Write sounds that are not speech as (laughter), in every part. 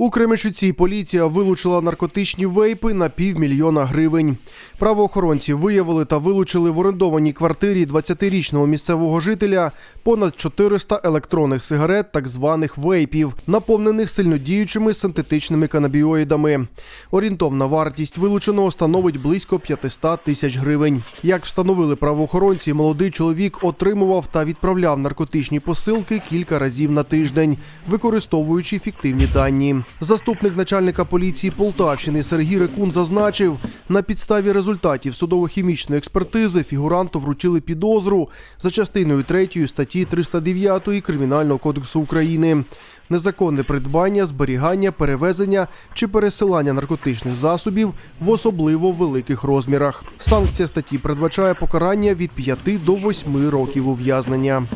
У Кременчуці поліція вилучила наркотичні вейпи на півмільйона гривень. Правоохоронці виявили та вилучили в орендованій квартирі 20-річного місцевого жителя понад 400 електронних сигарет, так званих вейпів, наповнених сильнодіючими синтетичними канабіоїдами. Орієнтовна вартість вилученого становить близько 500 тисяч гривень. Як встановили правоохоронці, молодий чоловік отримував та відправляв наркотичні посилки кілька разів на тиждень, використовуючи фіктивні дані. Заступник начальника поліції Полтавщини Сергій Рекун зазначив, на підставі результатів судово-хімічної експертизи фігуранту вручили підозру за частиною 3 статті 309 Кримінального кодексу України. Незаконне придбання, зберігання, перевезення чи пересилання наркотичних засобів в особливо великих розмірах. Санкція статті передбачає покарання від 5 до 8 років ув'язнення.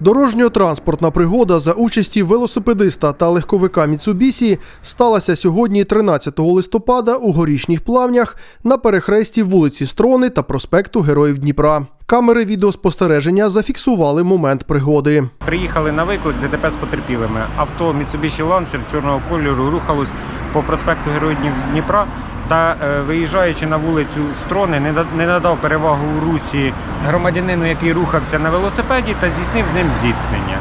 Дорожньо-транспортна пригода за участі велосипедиста та легковика Міцубісі сталася сьогодні, 13 листопада, у горішніх плавнях на перехресті вулиці Строни та проспекту Героїв Дніпра. Камери відеоспостереження зафіксували момент пригоди. Приїхали на виклик ДТП з потерпілими. Авто Mitsubishi Lancer чорного кольору рухалось по проспекту Героїв Дніпра та, е, виїжджаючи на вулицю Строни, не надав перевагу у русі громадянину, який рухався на велосипеді, та здійснив з ним зіткнення.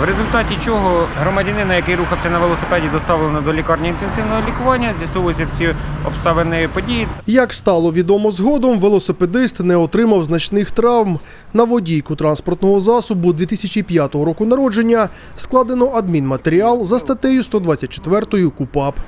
В результаті чого громадянина, який рухався на велосипеді, доставлено до лікарні інтенсивного лікування, з'ясовуються всі обставини події Як стало відомо згодом, велосипедист не отримав значних травм. На водійку транспортного засобу 2005 року народження складено адмінматеріал за статтею 124 КУПАП.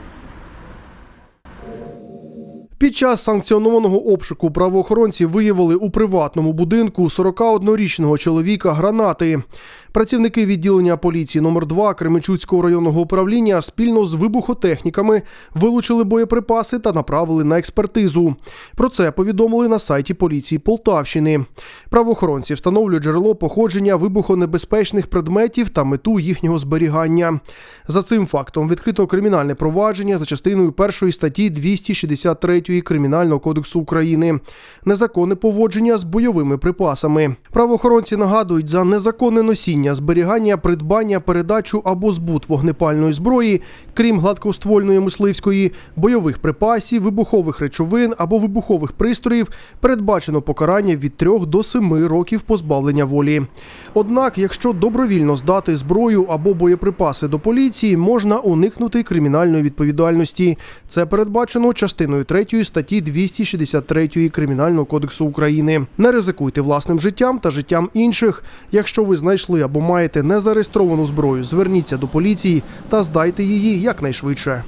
Під час санкціонованого обшуку правоохоронці виявили у приватному будинку 41-річного чоловіка гранати. Працівники відділення поліції номер 2 Кременчуцького районного управління спільно з вибухотехніками вилучили боєприпаси та направили на експертизу. Про це повідомили на сайті поліції Полтавщини. Правоохоронці встановлюють джерело походження вибухонебезпечних предметів та мету їхнього зберігання. За цим фактом відкрито кримінальне провадження за частиною першої статті 263 Кримінального кодексу України. Незаконне поводження з бойовими припасами. Правоохоронці нагадують за незаконне носіння, зберігання, придбання, передачу або збут вогнепальної зброї, крім гладкоствольної мисливської, бойових припасів, вибухових речовин або вибухових пристроїв, передбачено покарання від 3 до 7 років позбавлення волі. Однак, якщо добровільно здати зброю або боєприпаси до поліції, можна уникнути кримінальної відповідальності. Це передбачено частиною 3 статті 263 Кримінального кодексу України. Не ризикуйте власним життям та життям інших. Якщо ви знайшли або маєте незареєстровану зброю, зверніться до поліції та здайте її якнайшвидше.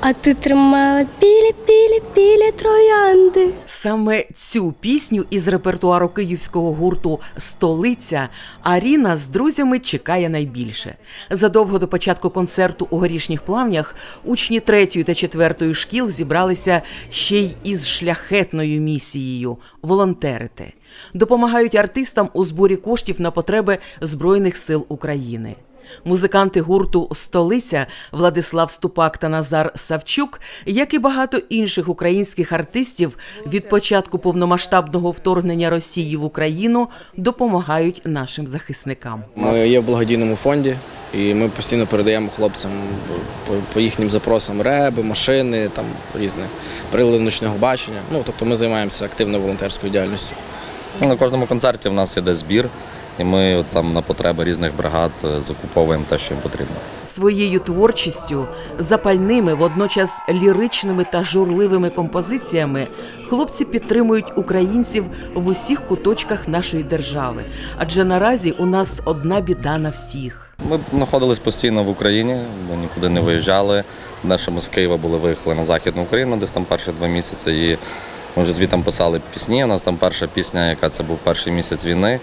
А ти тримала білі, білі, білі троянди. Саме цю пісню із репертуару київського гурту Столиця Аріна з друзями чекає найбільше. Задовго до початку концерту у горішніх плавнях учні третьої та четвертої шкіл зібралися ще й із шляхетною місією волонтерити. Допомагають артистам у зборі коштів на потреби Збройних сил України. Музиканти гурту Столиця Владислав Ступак та Назар Савчук, як і багато інших українських артистів, від початку повномасштабного вторгнення Росії в Україну допомагають нашим захисникам. Ми є в благодійному фонді, і ми постійно передаємо хлопцям по, їхнім запросам реби, машини, там різне прилади ночного бачення. Ну тобто ми займаємося активно волонтерською діяльністю. Ну, На кожному концерті в нас іде збір, і ми там на потреби різних бригад е, закуповуємо те, що їм потрібно. Своєю творчістю, запальними, водночас ліричними та журливими композиціями хлопці підтримують українців в усіх куточках нашої держави. Адже наразі у нас одна біда на всіх. Ми знаходились постійно в Україні, ми нікуди не виїжджали. Наша ми з Києва були виїхали на Західну Україну, десь там перші два місяці. І ми вже звідти писали пісні. У нас там перша пісня, яка це був перший місяць війни.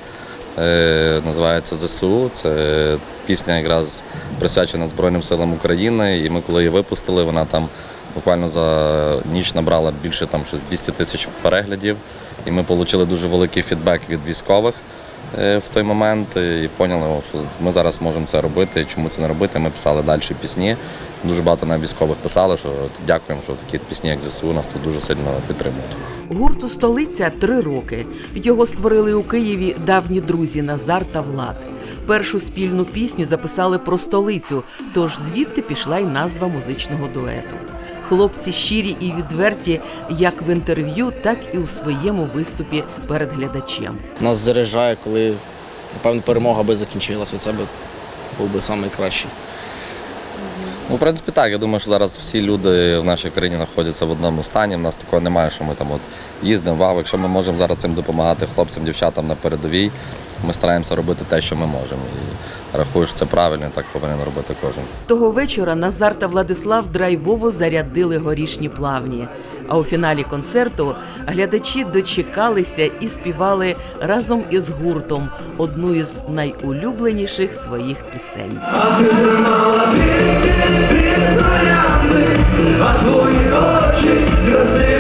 Е, Називається ЗСУ. Це пісня якраз присвячена Збройним силам України. І ми коли її випустили, вона там буквально за ніч набрала більше там щось 200 тисяч переглядів. І ми отримали дуже великий фідбек від військових е, в той момент і поняли, що ми зараз можемо це робити. Чому це не робити? Ми писали далі пісні. Дуже багато нам військових писали, що дякуємо, що такі пісні, як ЗСУ, нас тут дуже сильно підтримують. Гурту столиця три роки. Його створили у Києві давні друзі Назар та Влад. Першу спільну пісню записали про столицю, тож звідти пішла й назва музичного дуету. Хлопці щирі і відверті як в інтерв'ю, так і у своєму виступі перед глядачем. Нас заряджає, коли, напевно, перемога би закінчилася. Оце би був би найкращий. Ну, в принципі, так. Я думаю, що зараз всі люди в нашій країні знаходяться в одному стані. У нас такого немає, що ми там от їздимо. Вау, якщо ми можемо зараз цим допомагати хлопцям, дівчатам на передовій, ми стараємося робити те, що ми можемо. І рахую, що це правильно, і так повинен робити кожен. Того вечора Назар та Владислав драйвово зарядили горішні плавні. А у фіналі концерту глядачі дочекалися і співали разом із гуртом одну із найулюбленіших своїх пісень. У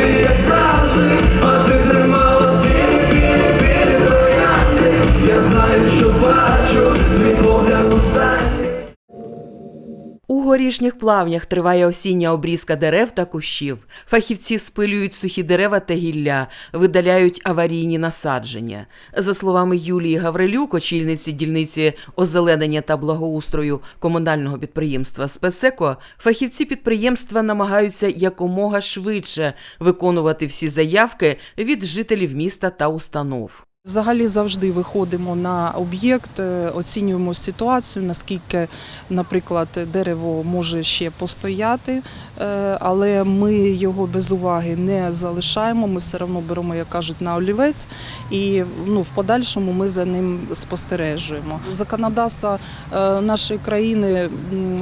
горішніх плавнях триває осіння обрізка дерев та кущів. Фахівці спилюють сухі дерева та гілля, видаляють аварійні насадження. За словами Юлії Гаврилюк, очільниці дільниці озеленення та благоустрою комунального підприємства Спецеко, фахівці підприємства намагаються якомога швидше виконувати всі заявки від жителів міста та установ. Взагалі завжди виходимо на об'єкт, е, оцінюємо ситуацію, наскільки, наприклад, дерево може ще постояти, е, але ми його без уваги не залишаємо. Ми все одно беремо, як кажуть, на олівець, і ну, в подальшому ми за ним спостережуємо. Законодавство е, нашої країни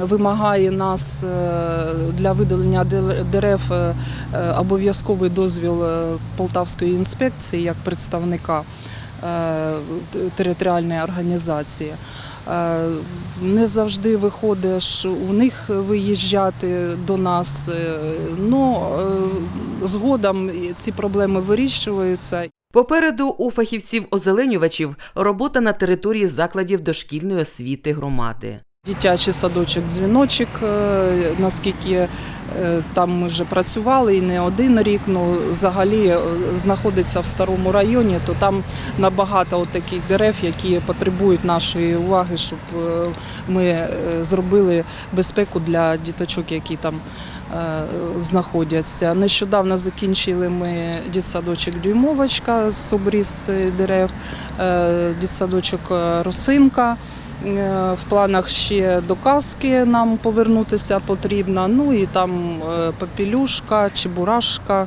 вимагає нас для видалення дерев обов'язковий дозвіл Полтавської інспекції як представника територіальної організації. Е, Не завжди виходиш у них виїжджати до нас, але згодом ці проблеми вирішуються. Попереду у фахівців-озеленювачів робота на території закладів дошкільної освіти громади. Дитячий садочок дзвіночок, е, наскільки е, там ми вже працювали і не один рік, ну взагалі е, знаходиться в старому районі, то там набагато от таких дерев, які потребують нашої уваги, щоб ми зробили безпеку для діточок, які там знаходяться. Нещодавно закінчили ми дитсадочок Дюймовочка з обріз дерев, дитсадочок е, Росинка. Е, В планах ще до казки нам повернутися потрібно. Ну і там е, попілюшка, чебурашка,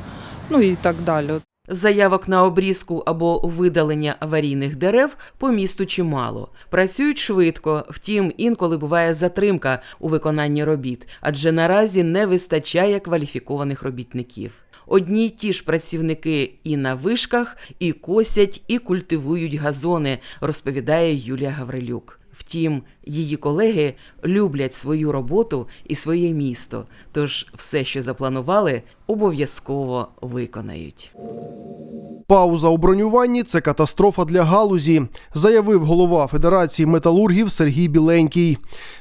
ну і так далі. Заявок на обрізку або видалення аварійних дерев по місту чимало. Працюють швидко, втім, інколи буває затримка у виконанні робіт, адже наразі не вистачає кваліфікованих робітників. Одні й ті ж працівники і на вишках, і косять, і культивують газони, розповідає Юлія Гаврилюк. Втім, її колеги люблять свою роботу і своє місто, тож все, що запланували, обов'язково виконають. Пауза у бронюванні це катастрофа для галузі, заявив голова Федерації металургів Сергій Біленький.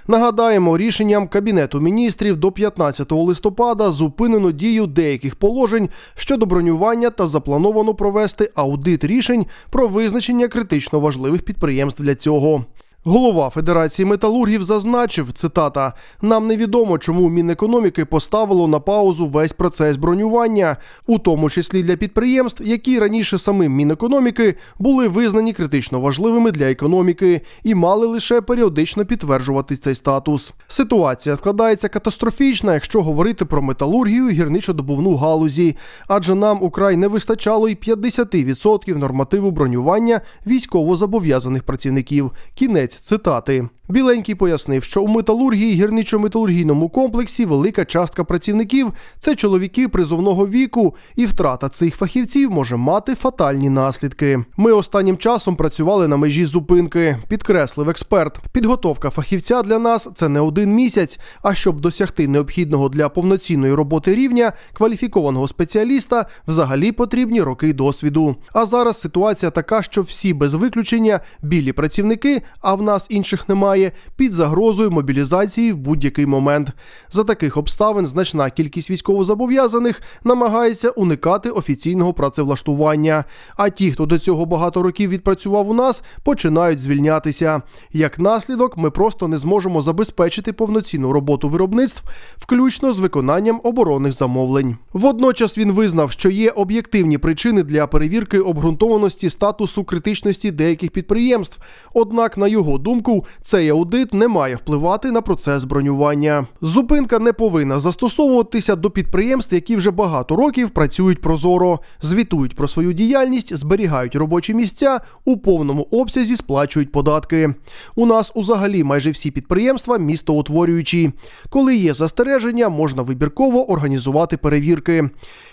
Нагадаємо, рішенням Кабінету міністрів до 15 листопада зупинено дію деяких положень щодо бронювання та заплановано провести аудит рішень про визначення критично важливих підприємств для цього. Голова Федерації металургів зазначив, цитата: нам невідомо, чому Мінекономіки поставило на паузу весь процес бронювання, у тому числі для підприємств, які раніше самим Мінекономіки були визнані критично важливими для економіки і мали лише періодично підтверджувати цей статус. Ситуація складається катастрофічна, якщо говорити про металургію і гірничодобувну галузі, адже нам украй не вистачало й 50% нормативу бронювання військовозобов'язаних працівників. Кінець цитати. Біленький пояснив, що у металургії гірничо-металургійному комплексі велика частка працівників це чоловіки призовного віку, і втрата цих фахівців може мати фатальні наслідки. Ми останнім часом працювали на межі зупинки, підкреслив експерт. Підготовка фахівця для нас це не один місяць. А щоб досягти необхідного для повноцінної роботи рівня кваліфікованого спеціаліста, взагалі потрібні роки досвіду. А зараз ситуація така, що всі без виключення білі працівники, а в нас інших немає. Перебуває під загрозою мобілізації в будь-який момент. За таких обставин значна кількість військовозобов'язаних намагається уникати офіційного працевлаштування. А ті, хто до цього багато років відпрацював у нас, починають звільнятися. Як наслідок, ми просто не зможемо забезпечити повноцінну роботу виробництв, включно з виконанням оборонних замовлень. Водночас він визнав, що є об'єктивні причини для перевірки обґрунтованості статусу критичності деяких підприємств. Однак, на його думку, цей аудит не має впливати на процес бронювання. Зупинка не повинна застосовуватися до підприємств, які вже багато років працюють прозоро, звітують про свою діяльність, зберігають робочі місця, у повному обсязі сплачують податки. У нас узагалі майже всі підприємства містоутворюючі. Коли є застереження, можна вибірково організувати перевірки.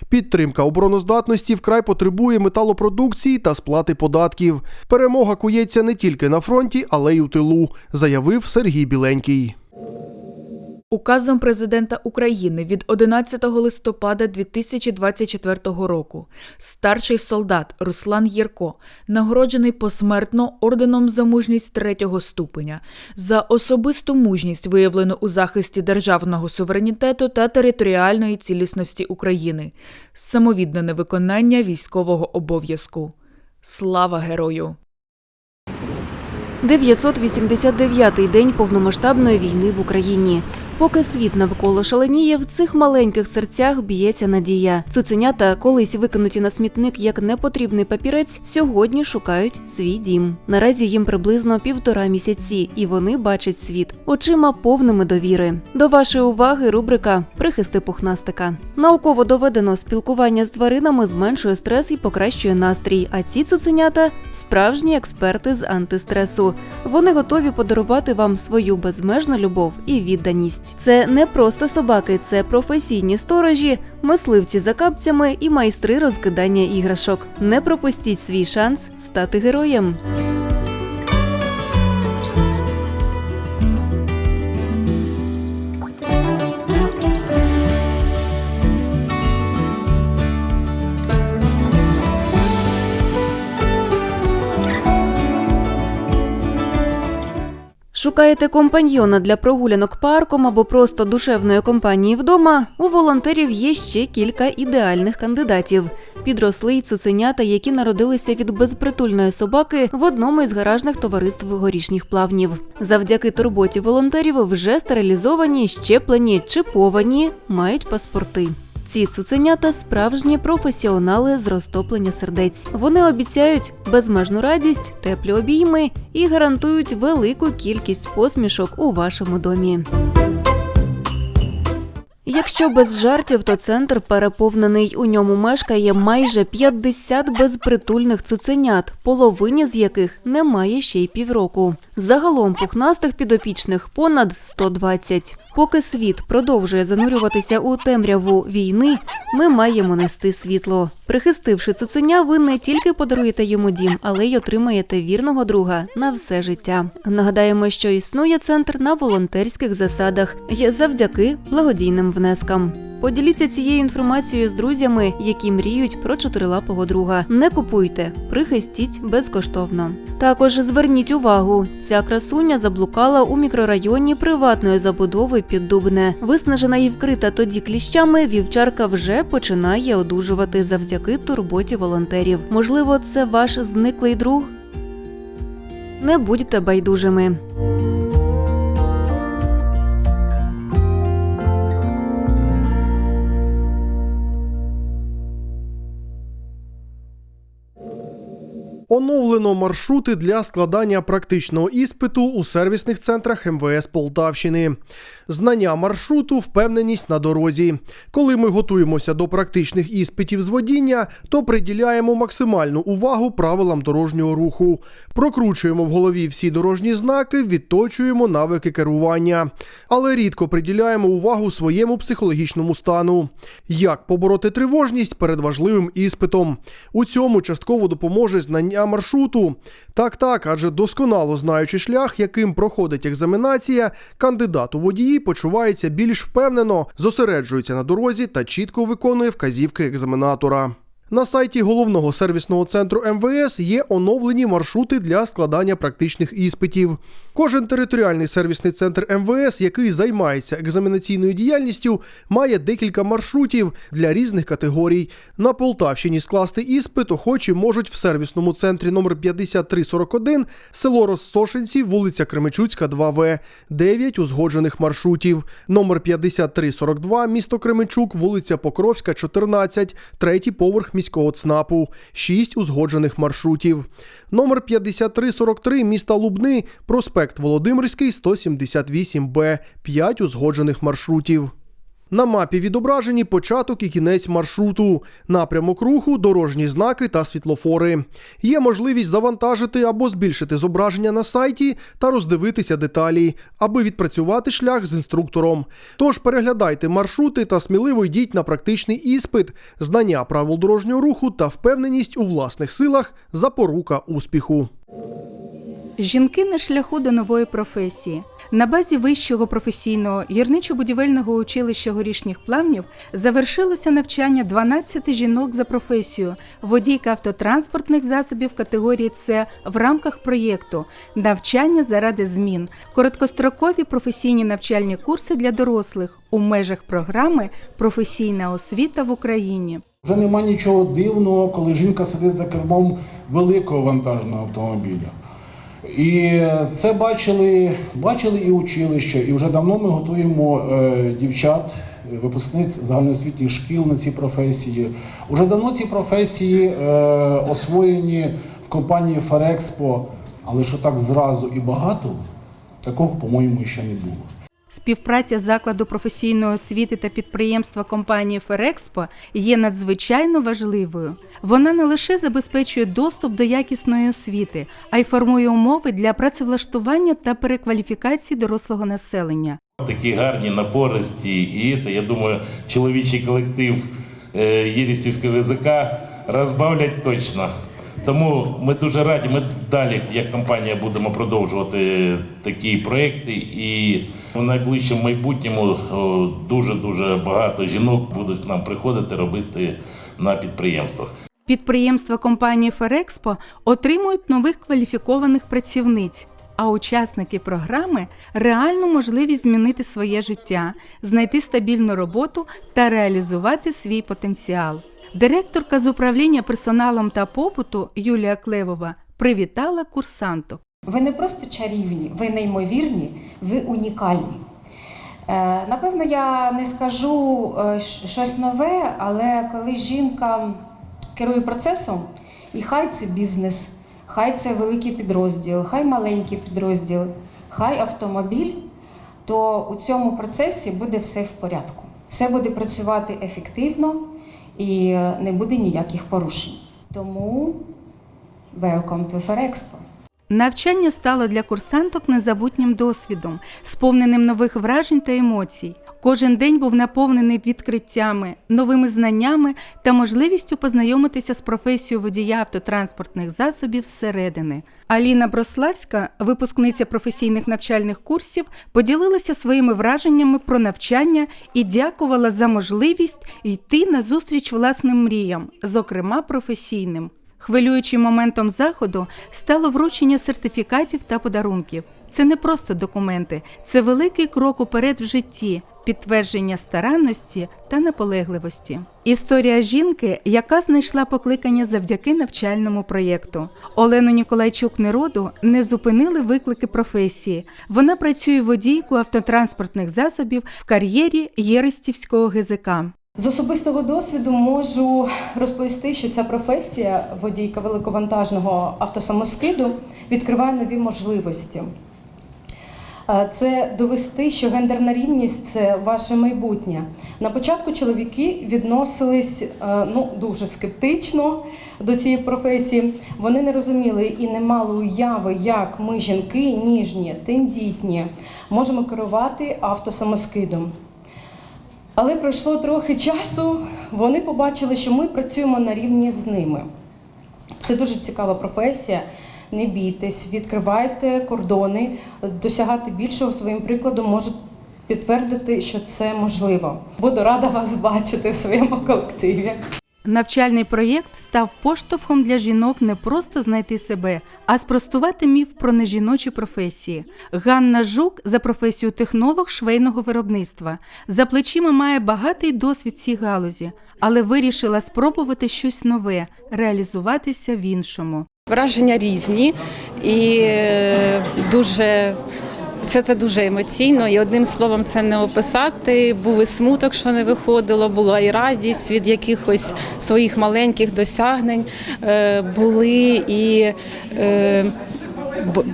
Підтримка обороноздатності вкрай потребує металопродукції та сплати податків. Перемога кується не тільки на фронті, але й у тилу, заявив Сергій Біленький. Указом президента України від 11 листопада 2024 року старший солдат Руслан Єрко нагороджений посмертно орденом за мужність третього ступеня за особисту мужність, виявлену у захисті державного суверенітету та територіальної цілісності України, самовіддане виконання військового обов'язку. Слава герою! 989-й день повномасштабної війни в Україні. Поки світ навколо шаленіє, в цих маленьких серцях б'ється надія. Цуценята, колись викинуті на смітник як непотрібний папірець, сьогодні шукають свій дім. Наразі їм приблизно півтора місяці, і вони бачать світ очима повними довіри. До вашої уваги рубрика Прихисти пухнастика. Науково доведено, спілкування з тваринами зменшує стрес і покращує настрій. А ці цуценята справжні експерти з антистресу. Вони готові подарувати вам свою безмежну любов і відданість. Це не просто собаки, це професійні сторожі, мисливці за капцями і майстри розкидання іграшок. Не пропустіть свій шанс стати героєм. Шукаєте компаньйона для прогулянок парком або просто душевної компанії вдома? У волонтерів є ще кілька ідеальних кандидатів. Підросли й цуценята, які народилися від безпритульної собаки в одному із гаражних товариств горішніх плавнів. Завдяки турботі волонтерів вже стерилізовані, щеплені, чиповані, мають паспорти. Ці цуценята справжні професіонали з розтоплення сердець. Вони обіцяють безмежну радість, теплі обійми і гарантують велику кількість посмішок у вашому домі. Якщо без жартів, то центр переповнений. У ньому мешкає майже 50 безпритульних цуценят, половині з яких немає ще й півроку. Загалом пухнастих підопічних понад 120. Поки світ продовжує занурюватися у темряву війни, ми маємо нести світло. Прихистивши цуценя, ви не тільки подаруєте йому дім, але й отримаєте вірного друга на все життя. Нагадаємо, що існує центр на волонтерських засадах і завдяки благодійним внескам. Поділіться цією інформацією з друзями, які мріють про чотирилапого друга. Не купуйте, прихистіть безкоштовно. Також зверніть увагу, ця красуня заблукала у мікрорайоні приватної забудови під Дубне. Виснажена і вкрита тоді кліщами, вівчарка вже починає одужувати завдяки турботі волонтерів. Можливо, це ваш зниклий друг? Не будьте байдужими. Оновлено маршрути для складання практичного іспиту у сервісних центрах МВС Полтавщини. Знання маршруту, впевненість на дорозі. Коли ми готуємося до практичних іспитів з водіння, то приділяємо максимальну увагу правилам дорожнього руху. Прокручуємо в голові всі дорожні знаки, відточуємо навики керування. Але рідко приділяємо увагу своєму психологічному стану. Як побороти тривожність перед важливим іспитом? У цьому частково допоможе знання маршруту. Так, так, адже досконало знаючи шлях, яким проходить екзаменація, кандидат у водії почувається більш впевнено, зосереджується на дорозі та чітко виконує вказівки екзаменатора. На сайті головного сервісного центру МВС є оновлені маршрути для складання практичних іспитів. Кожен територіальний сервісний центр МВС, який займається екзаменаційною діяльністю, має декілька маршрутів для різних категорій. На Полтавщині скласти іспит охочі можуть в сервісному центрі номер 5341 село Розсошенці, вулиця Кременчуцька, 2В, 9 узгоджених маршрутів. Номер 5342 місто Кременчук, вулиця Покровська, 14, третій поверх міського ЦНАПу, 6 узгоджених маршрутів. Номер 5343 міста Лубни, проспект Володимирський, 178Б, 5 узгоджених маршрутів. На мапі відображені початок і кінець маршруту, напрямок руху, дорожні знаки та світлофори. Є можливість завантажити або збільшити зображення на сайті та роздивитися деталі, аби відпрацювати шлях з інструктором. Тож переглядайте маршрути та сміливо йдіть на практичний іспит, знання правил дорожнього руху та впевненість у власних силах запорука успіху. Жінки на шляху до нової професії. На базі вищого професійного гірничо-будівельного училища горішніх плавнів завершилося навчання 12 жінок за професію водійка автотранспортних засобів категорії С в рамках проєкту Навчання заради змін, короткострокові професійні навчальні курси для дорослих у межах програми Професійна освіта в Україні. Вже нема нічого дивного, коли жінка сидить за кермом великого вантажного автомобіля. І це бачили, бачили і училище, і вже давно ми готуємо е, дівчат, випускниць загальноосвітніх шкіл на ці професії. Уже давно ці професії е, освоєні в компанії Ферекспо, але що так зразу і багато, такого, по-моєму, ще не було. Співпраця закладу професійної освіти та підприємства компанії Ферекспо є надзвичайно важливою. Вона не лише забезпечує доступ до якісної освіти, а й формує умови для працевлаштування та перекваліфікації дорослого населення. Такі гарні, напористі, і це, я думаю, чоловічий колектив е, Єрістівського язика розбавлять точно. Тому ми дуже раді, ми далі, як компанія, будемо продовжувати такі проекти, і в найближчому майбутньому дуже-дуже багато жінок будуть нам приходити робити на підприємствах. Підприємства компанії Ферекспо отримують нових кваліфікованих працівниць. А учасники програми реальну можливість змінити своє життя, знайти стабільну роботу та реалізувати свій потенціал. Директорка з управління персоналом та побуту Юлія Клевова привітала курсанток. Ви не просто чарівні, ви неймовірні, ви унікальні. Е, Напевно, я не скажу е, щось нове, але коли жінка керує процесом, і хай це бізнес, хай це великий підрозділ, хай маленький підрозділ, хай автомобіль, то у цьому процесі буде все в порядку. Все буде працювати ефективно і е, не буде ніяких порушень. Тому welcome to Ferexpo. Навчання стало для курсанток незабутнім досвідом, сповненим нових вражень та емоцій. Кожен день був наповнений відкриттями, новими знаннями та можливістю познайомитися з професією водія автотранспортних засобів зсередини. Аліна Брославська, випускниця професійних навчальних курсів, поділилася своїми враженнями про навчання і дякувала за можливість йти на зустріч власним мріям, зокрема професійним. Хвилюючим моментом заходу стало вручення сертифікатів та подарунків. Це не просто документи, це великий крок уперед в житті, підтвердження старанності та наполегливості. Історія жінки, яка знайшла покликання завдяки навчальному проєкту. Олену Ніколайчук Нероду не зупинили виклики професії. Вона працює водійкою автотранспортних засобів в кар'єрі Єрестівського ГЗК. З особистого досвіду можу розповісти, що ця професія водійка великовантажного автосамоскиду відкриває нові можливості. Це довести, що гендерна рівність це ваше майбутнє. На початку чоловіки відносились е, ну, дуже скептично до цієї професії. Вони не розуміли і не мали уяви, як ми, жінки, ніжні, тендітні, можемо керувати автосамоскидом. Але пройшло трохи часу, вони побачили, що ми працюємо на рівні з ними. Це дуже цікава професія. Не бійтесь, відкривайте кордони, досягати більшого своїм прикладом можу підтвердити, що це можливо. Буду рада вас бачити в своєму колективі. Навчальний проєкт став поштовхом для жінок не просто знайти себе, а спростувати міф про нежіночі професії. Ганна Жук за професію технолог швейного виробництва. За плечима має багатий досвід цій галузі, але вирішила спробувати щось нове, реалізуватися в іншому. Враження різні і е, дуже. Це, це дуже емоційно, і одним словом це не описати. Був і смуток, що не виходило, була і радість від якихось своїх маленьких досягнень. Е, були і е,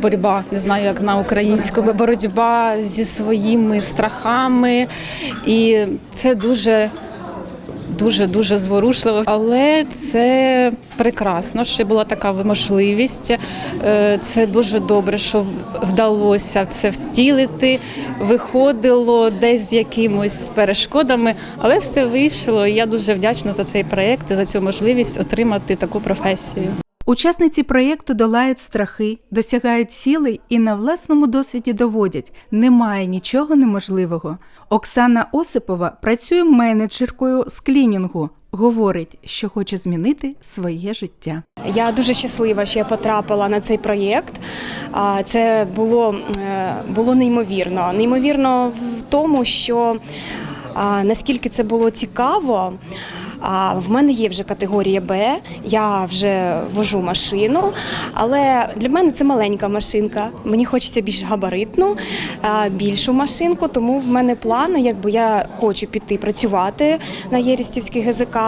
боротьба, не знаю, як на українському, боротьба зі своїми страхами. І це дуже дуже дуже зворушливо, але це прекрасно, що була така можливість. Е, Це дуже добре, що вдалося це втілити. Виходило десь з якимось перешкодами, але все вийшло. І я дуже вдячна за цей проєкт і за цю можливість отримати таку професію. Учасниці проєкту долають страхи, досягають цілей і на власному досвіді доводять, немає нічого неможливого. Оксана Осипова працює менеджеркою з клінінгу. Говорить, що хоче змінити своє життя. Я дуже щаслива, що я потрапила на цей проєкт. Це було, е, було неймовірно. Неймовірно в тому, що наскільки це було цікаво. А в мене є вже категорія Б, я вже вожу машину, але для мене це маленька машинка. Мені хочеться більш габаритну, більшу машинку, тому в мене плани, якби я хочу піти працювати на Єрістівський ГЗК.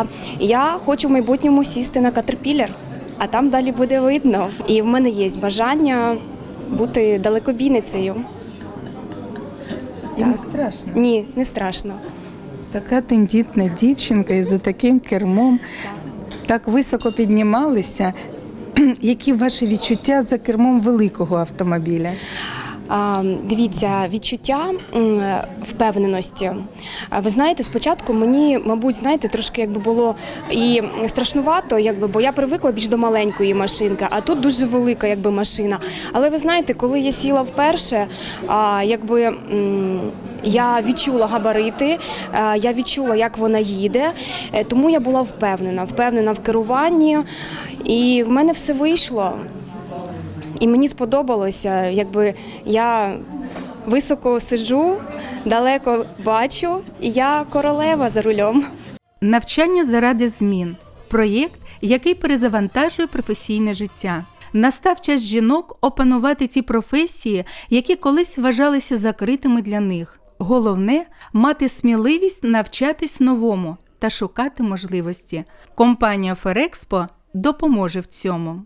Я хочу в майбутньому сісти на катерпілер, а там далі буде видно. І в мене є бажання бути далекобійницею. Не страшно. Ні, не страшно. Така тендітна дівчинка і за таким кермом так високо піднімалися. (clears throat) Які ваші відчуття за кермом великого автомобіля? Дивіться, відчуття впевненості. Ви знаєте, спочатку мені, мабуть, знаєте, трошки якби було і страшнувато, якби, бо я привикла більш до маленької машинки, а тут дуже велика якби, машина. Але ви знаєте, коли я сіла вперше, якби. Я відчула габарити, е, я відчула, як вона їде, е, тому я була впевнена, впевнена в керуванні, і в мене все вийшло. І мені сподобалося, якби я високо сиджу, далеко бачу, і я королева за рулем. Навчання заради змін проєкт, який перезавантажує професійне життя. Настав час жінок опанувати ті професії, які колись вважалися закритими для них. Головне мати сміливість навчатись новому та шукати можливості. Компанія Ферекспо допоможе в цьому.